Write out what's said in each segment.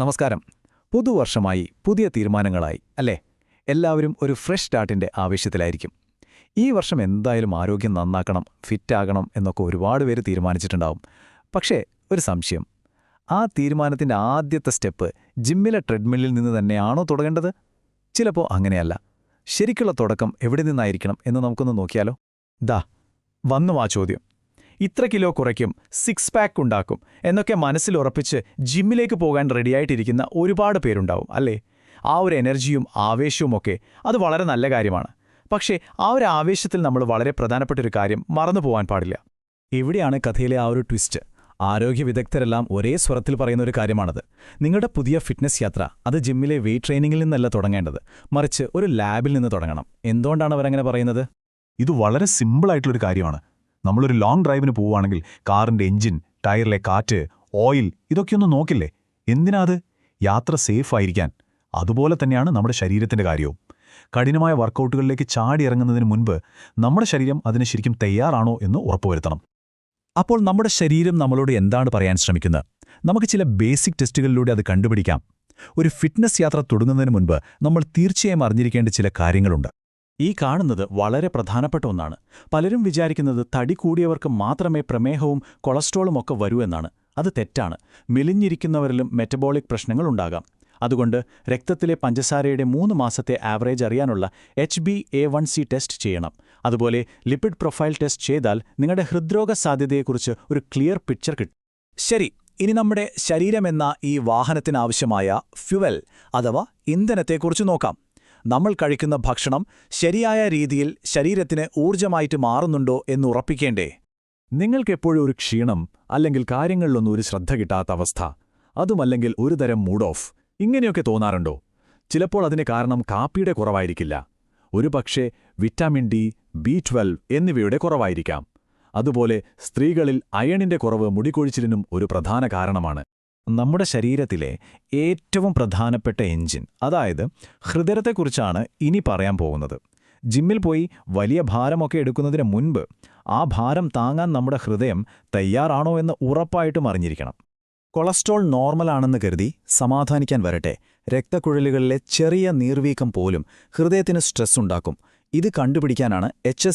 നമസ്കാരം. പുതുവർഷമായി പുതിയ തീരുമാനങ്ങളായി അല്ലേ? എല്ലാവരും ഒരു ഫ്രഷ് സ്റ്റാർട്ടിന്റെ ആവേശത്തിലായിരിക്കും. ഈ വർഷം എന്തായാലും ആരോഗ്യം നന്നാക്കണം ഫിറ്റാകണം എന്നൊക്കെ ഒരുപാട് പേര് തീരുമാനിച്ചിട്ടുണ്ടാവും. പക്ഷേ ഒരു സംശയം. ആ തീരുമാനത്തിന്റെ ആദ്യത്തെ സ്റ്റെപ്പ് ജിമ്മിലെ ട്രെഡ്മില്ലിൽ നിന്ന് തന്നെയാണോ തുടങ്ങേണ്ടത്? ചിലപ്പോൾ അങ്ങനെയല്ല. ശരിക്കുള്ള തുടക്കം എവിടെ നിന്നായിരിക്കണം എന്ന് നമുക്കൊന്ന് നോക്കിയാലോ? ദാ വന്നു ആ ചോദ്യം. ഇത്ര കിലോ കുറയ്ക്കും സിക്സ് പാക്ക് ഉണ്ടാക്കും എന്നൊക്കെ മനസ്സിൽ ഉറപ്പിച്ച് ജിമ്മിലേക്ക് പോകാൻ റെഡിയായിട്ടിരിക്കുന്ന ഒരുപാട് പേരുണ്ടാവും അല്ലേ? ആ ഒരു എനർജിയും ആവേശവും ഒക്കെ അത് വളരെ നല്ല കാര്യമാണ്. പക്ഷേ ആ ഒരു ആവേശത്തിൽ നമ്മൾ വളരെ പ്രധാനപ്പെട്ട ഒരു കാര്യം മറന്നു പോകാൻ പാടില്ല. എവിടെയാണ് കഥയിലെ ആ ഒരു ട്വിസ്റ്റ് ആരോഗ്യ വിദഗ്ധരെല്ലാം ഒരേ സ്വരത്തിൽ പറയുന്ന ഒരു കാര്യമാണത്. നിങ്ങളുടെ പുതിയ ഫിറ്റ്നസ് യാത്ര അത് ജിമ്മിലെ വെയ്റ്റ് ട്രെയിനിങ്ങിൽ നിന്നല്ല തുടങ്ങേണ്ടത്. മറിച്ച് ഒരു ലാബിൽ നിന്ന് തുടങ്ങണം. എന്തുകൊണ്ടാണ് അവരങ്ങനെ പറയുന്നത്? ഇത് വളരെ സിമ്പിളായിട്ടുള്ളൊരു കാര്യമാണ്. നമ്മളൊരു ലോങ് ഡ്രൈവിന് പോവുകയാണെങ്കിൽ കാറിന്റെ എഞ്ചിൻ ടയറിലെ കാറ്റ് ഓയിൽ ഇതൊക്കെയൊന്നും നോക്കില്ലേ? എന്തിനാ അത്? യാത്ര സേഫ് ആയിരിക്കാൻ. അതുപോലെ തന്നെയാണ് നമ്മുടെ ശരീരത്തിന്റെ കാര്യവും. കഠിനമായ വർക്കൗട്ടുകളിലേക്ക് ചാടി ഇറങ്ങുന്നതിന് മുൻപ് നമ്മുടെ ശരീരം അതിന് ശരിക്കും തയ്യാറാണോ എന്ന് ഉറപ്പുവരുത്തണം. അപ്പോൾ നമ്മുടെ ശരീരം നമ്മളോട് എന്താണ് പറയാൻ ശ്രമിക്കുന്നത്? നമുക്ക് ചില ബേസിക് ടെസ്റ്റുകളിലൂടെ അത് കണ്ടുപിടിക്കാം. ഒരു ഫിറ്റ്നസ് യാത്ര തുടങ്ങുന്നതിന് മുൻപ് നമ്മൾ തീർച്ചയായും അറിഞ്ഞിരിക്കേണ്ട ചില കാര്യങ്ങളുണ്ട്. ഈ കാണുന്നത് വളരെ പ്രധാനപ്പെട്ട ഒന്നാണ്. പലരും വിചാരിക്കുന്നത് തടി കൂടിയവർക്ക് മാത്രമേ പ്രമേഹവും കൊളസ്ട്രോളും ഒക്കെ വരൂ എന്നാണ്. അത് തെറ്റാണ്. മെലിഞ്ഞിരിക്കുന്നവരിലും മെറ്റബോളിക് പ്രശ്നങ്ങൾ ഉണ്ടാകാം. അതുകൊണ്ട് രക്തത്തിലെ പഞ്ചസാരയുടെ മൂന്ന് മാസത്തെ ആവറേജ് അറിയാനുള്ള H B A one C test ചെയ്യണം. അതുപോലെ ലിപ്പിഡ് പ്രൊഫൈൽ ടെസ്റ്റ് ചെയ്താൽ നിങ്ങളുടെ ഹൃദ്രോഗ സാധ്യതയെക്കുറിച്ച് ഒരു ക്ലിയർ പിക്ചർ കിട്ടും. ശരി ഇനി നമ്മുടെ ശരീരമെന്ന ഈ വാഹനത്തിനാവശ്യമായ ഫ്യുവൽ അഥവാ ഇന്ധനത്തെക്കുറിച്ച് നോക്കാം. നമ്മൾ കഴിക്കുന്ന ഭക്ഷണം ശരിയായ രീതിയിൽ ശരീരത്തിന് ഊർജമായിട്ട് മാറുന്നുണ്ടോ എന്ന് ഉറപ്പിക്കേണ്ടേ? നിങ്ങൾക്കെപ്പോഴും ഒരു ക്ഷീണം അല്ലെങ്കിൽ കാര്യങ്ങളിലൊന്നും ഒരു ശ്രദ്ധ കിട്ടാത്ത അവസ്ഥ. അതുമല്ലെങ്കിൽ ഒരു തരം മൂഡ് ഓഫ് ഇങ്ങനെയൊക്കെ തോന്നാറുണ്ടോ? ചിലപ്പോൾ അതിന് കാരണം കാപ്പിയുടെ കുറവായിരിക്കില്ല. ഒരുപക്ഷെ വിറ്റാമിൻ ഡി ബി ട്വൽവ് എന്നിവയുടെ കുറവായിരിക്കാം. അതുപോലെ സ്ത്രീകളിൽ അയണിന്റെ കുറവ് മുടികൊഴിച്ചിലിനും ഒരു പ്രധാന കാരണമാണ്. നമ്മുടെ ശരീരത്തിലെ ഏറ്റവും പ്രധാനപ്പെട്ട എഞ്ചിൻ അതായത് ഹൃദയത്തെക്കുറിച്ചാണ് ഇനി പറയാൻ പോകുന്നത്. ജിമ്മിൽ പോയി വലിയ ഭാരമൊക്കെ എടുക്കുന്നതിന് മുൻപ് ആ ഭാരം താങ്ങാൻ നമ്മുടെ ഹൃദയം തയ്യാറാണോ എന്ന് ഉറപ്പായിട്ടും അറിഞ്ഞിരിക്കണം. കൊളസ്ട്രോൾ നോർമലാണെന്ന് കരുതി സമാധാനിക്കാൻ വരട്ടെ. രക്തക്കുഴലുകളിലെ ചെറിയ നീർവീക്കം പോലും ഹൃദയത്തിന് സ്ട്രെസ് ഉണ്ടാക്കും. ഇത് കണ്ടുപിടിക്കാനാണ് എച്ച്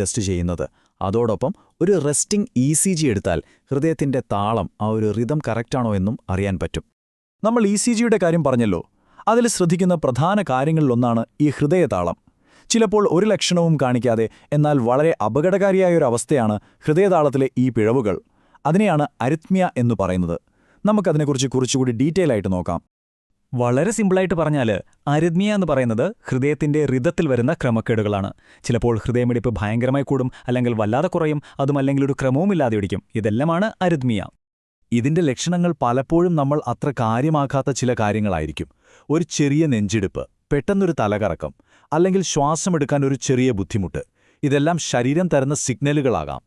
ടെസ്റ്റ് ചെയ്യുന്നത്. അതോടൊപ്പം ഒരു റെസ്റ്റിംഗ് ഇ സി ജി എടുത്താൽ ഹൃദയത്തിന്റെ താളം ആ ഒരു റിതം കറക്റ്റാണോ എന്നും അറിയാൻ പറ്റും. നമ്മൾ ഇ സി ജിയുടെ കാര്യം പറഞ്ഞല്ലോ. അതിൽ ശ്രദ്ധിക്കുന്ന പ്രധാന കാര്യങ്ങളിലൊന്നാണ് ഈ ഹൃദയതാളം. ചിലപ്പോൾ ഒരു ലക്ഷണവും കാണിക്കാതെ എന്നാൽ വളരെ അപകടകാരിയായ ഒരു അവസ്ഥയാണ് ഹൃദയതാളത്തിലെ ഈ പിഴവുകൾ. അതിനെയാണ് അരിത്മിയ എന്ന് പറയുന്നത്. നമുക്കതിനെക്കുറിച്ച് കുറച്ചുകൂടി ഡീറ്റെയിൽ ആയിട്ട് നോക്കാം. വളരെ സിമ്പിളായിട്ട് പറഞ്ഞാൽ അരിത്മിയ എന്ന് പറയുന്നത് ഹൃദയത്തിന്റെ ഹൃദത്തിൽ വരുന്ന ക്രമക്കേടുകളാണ്. ചിലപ്പോൾ ഹൃദയമിടിപ്പ് ഭയങ്കരമായി കൂടും അല്ലെങ്കിൽ വല്ലാതെ കുറയും അതുമല്ലെങ്കിൽ ഒരു ക്രമവുമില്ലാതെ ഇടിക്കും. ഇതെല്ലാമാണ് അരിത്മിയ. ഇതിന്റെ ലക്ഷണങ്ങൾ പലപ്പോഴും നമ്മൾ അത്ര കാര്യമാക്കാത്ത ചില കാര്യങ്ങളായിരിക്കും. ഒരു ചെറിയ നെഞ്ചിടിപ്പ് പെട്ടെന്നൊരു തലകറക്കം അല്ലെങ്കിൽ ശ്വാസമെടുക്കാൻ ഒരു ചെറിയ ബുദ്ധിമുട്ട്. ഇതെല്ലാം ശരീരം തരുന്ന സിഗ്നലുകളാകാം.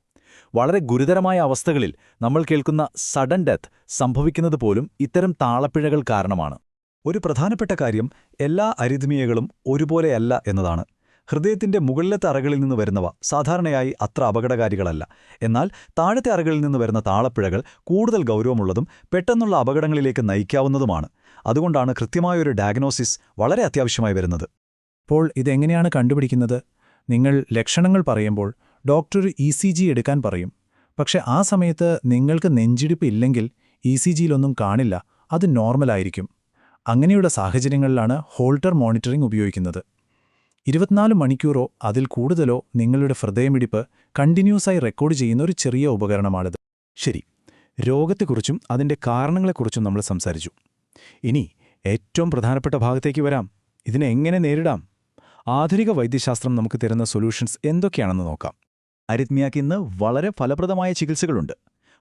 വളരെ ഗുരുതരമായ അവസ്ഥകളിൽ നമ്മൾ കേൾക്കുന്ന സഡൻ ഡെത്ത് സംഭവിക്കുന്നത് പോലും ഇത്തരം താളപ്പിഴകൾ കാരണമാണ്. ഒരു പ്രധാനപ്പെട്ട കാര്യം എല്ലാ അരിത്മിയകളും ഒരുപോലെയല്ല എന്നതാണ്. ഹൃദയത്തിന്റെ മുകളിലത്തെ അറകളിൽ നിന്ന് വരുന്നവ സാധാരണയായി അത്ര അപകടകാരികളല്ല. എന്നാൽ താഴത്തെ അറകളിൽ നിന്ന് വരുന്ന താളപ്പിഴകൾ കൂടുതൽ ഗൗരവമുള്ളതും പെട്ടെന്നുള്ള അപകടങ്ങളിലേക്ക് നയിക്കാവുന്നതുമാണ്. അതുകൊണ്ടാണ് കൃത്യമായൊരു ഡയഗ്നോസിസ് വളരെ അത്യാവശ്യമായി വരുന്നത്. അപ്പോൾ ഇതെങ്ങനെയാണ് കണ്ടുപിടിക്കുന്നത്? നിങ്ങൾ ലക്ഷണങ്ങൾ പറയുമ്പോൾ ഡോക്ടർ ഇ സി ജി എടുക്കാൻ പറയും. പക്ഷെ ആ സമയത്ത് നിങ്ങൾക്ക് നെഞ്ചിടിപ്പ് ഇല്ലെങ്കിൽ ഇ സി ജിയിലൊന്നും കാണില്ല. അത് നോർമലായിരിക്കും. അങ്ങനെയുള്ള സാഹചര്യങ്ങളിലാണ് ഹോൾട്ടർ മോണിറ്ററിംഗ് ഉപയോഗിക്കുന്നത്. ഇരുപത്തിനാല് മണിക്കൂറോ അതിൽ കൂടുതലോ നിങ്ങളുടെ ഹൃദയമിടിപ്പ് കണ്ടിന്യൂസായി റെക്കോർഡ് ചെയ്യുന്ന ഒരു ചെറിയ ഉപകരണമാണിത്. ശരി രോഗത്തെക്കുറിച്ചും അതിന്റെ കാരണങ്ങളെക്കുറിച്ചും നമ്മൾ സംസാരിച്ചു. ഇനി ഏറ്റവും പ്രധാനപ്പെട്ട ഭാഗത്തേക്ക് വരാം. ഇതിനെ എങ്ങനെ നേരിടാം? ആധുനിക വൈദ്യശാസ്ത്രം നമുക്ക് തരുന്ന സൊല്യൂഷൻസ് എന്തൊക്കെയാണെന്ന് നോക്കാം. അരിത്മിയാക്ക് ഇന്ന് വളരെ ഫലപ്രദമായ ചികിത്സകളുണ്ട്.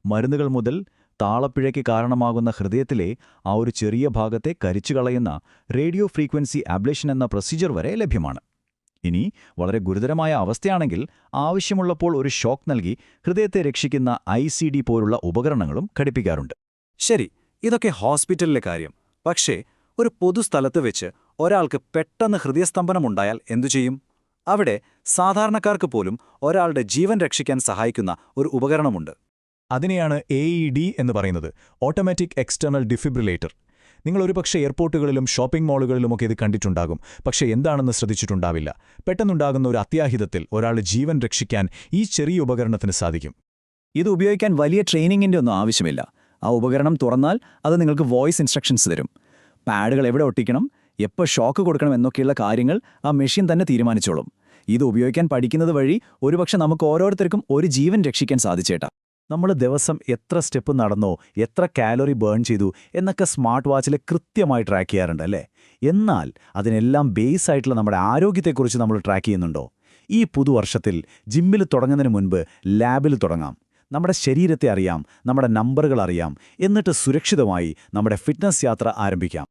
മരുന്നുകൾ മുതൽ താളപ്പിഴയ്ക്ക് കാരണമാകുന്ന ഹൃദയത്തിലെ ആ ഒരു ചെറിയ ഭാഗത്തെ കരിച്ചു കളയുന്ന റേഡിയോ ഫ്രീക്വൻസി ആബ്ലേഷൻ എന്ന പ്രൊസീജിയർ വരെ ലഭ്യമാണ്. ഇനി വളരെ ഗുരുതരമായ അവസ്ഥയാണെങ്കിൽ ആവശ്യമുള്ളപ്പോൾ ഒരു ഷോക്ക് നൽകി ഹൃദയത്തെ രക്ഷിക്കുന്ന ഐ പോലുള്ള ഉപകരണങ്ങളും ഘടിപ്പിക്കാറുണ്ട്. ശരി ഇതൊക്കെ ഹോസ്പിറ്റലിലെ കാര്യം. പക്ഷേ ഒരു പൊതുസ്ഥലത്ത് വെച്ച് ഒരാൾക്ക് പെട്ടെന്ന് ഹൃദയസ്തംഭനമുണ്ടായാൽ എന്തു ചെയ്യും? അവിടെ സാധാരണക്കാർക്ക് പോലും ഒരാളുടെ ജീവൻ രക്ഷിക്കാൻ സഹായിക്കുന്ന ഒരു ഉപകരണമുണ്ട്. അതിനെയാണ് എ ഇ ഡി എന്ന് പറയുന്നത് ഓട്ടോമാറ്റിക് എക്സ്റ്റേണൽ ഡിഫിബ്രിലേറ്റർ നിങ്ങൾ ഒരുപക്ഷെ എയർപോർട്ടുകളിലും ഷോപ്പിംഗ് മാളുകളിലുമൊക്കെ ഇത് കണ്ടിട്ടുണ്ടാകും. പക്ഷേ എന്താണെന്ന് ശ്രദ്ധിച്ചിട്ടുണ്ടാവില്ല. പെട്ടെന്നുണ്ടാകുന്ന ഒരു അത്യാഹിതത്തിൽ ഒരാളുടെ ജീവൻ രക്ഷിക്കാൻ ഈ ചെറിയ ഉപകരണത്തിന് സാധിക്കും. ഇത് ഉപയോഗിക്കാൻ വലിയ ട്രെയിനിങ്ങിന്റെ ഒന്നും ആവശ്യമില്ല. ആ ഉപകരണം തുറന്നാൽ അത് നിങ്ങൾക്ക് വോയിസ് ഇൻസ്ട്രക്ഷൻസ് തരും. പാഡുകൾ എവിടെ ഒട്ടിക്കണം എപ്പോൾ ഷോക്ക് കൊടുക്കണം എന്നൊക്കെയുള്ള കാര്യങ്ങൾ ആ മെഷീൻ തന്നെ തീരുമാനിച്ചോളും. ഇത് ഉപയോഗിക്കാൻ പഠിക്കുന്നത് വഴി ഒരുപക്ഷെ നമുക്ക് ഓരോരുത്തർക്കും ഒരു ജീവൻ രക്ഷിക്കാൻ സാധിച്ചേട്ടാ നമ്മൾ ദിവസം എത്ര സ്റ്റെപ്പ് നടന്നോ എത്ര കാലോറി ബേൺ ചെയ്തു എന്നൊക്കെ സ്മാർട്ട് വാച്ചിൽ കൃത്യമായി ട്രാക്ക് ചെയ്യാറുണ്ട് അല്ലേ? എന്നാൽ അതിനെല്ലാം ബേസ് ആയിട്ടുള്ള നമ്മുടെ ആരോഗ്യത്തെക്കുറിച്ച് നമ്മൾ ട്രാക്ക് ചെയ്യുന്നുണ്ടോ? ഈ പുതുവർഷത്തിൽ ജിമ്മിൽ തുടങ്ങുന്നതിന് മുൻപ് ലാബിൽ തുടങ്ങാം. നമ്മുടെ ശരീരത്തെ അറിയാം നമ്മുടെ നമ്പറുകൾ അറിയാം എന്നിട്ട് സുരക്ഷിതമായി നമ്മുടെ ഫിറ്റ്നസ് യാത്ര ആരംഭിക്കാം.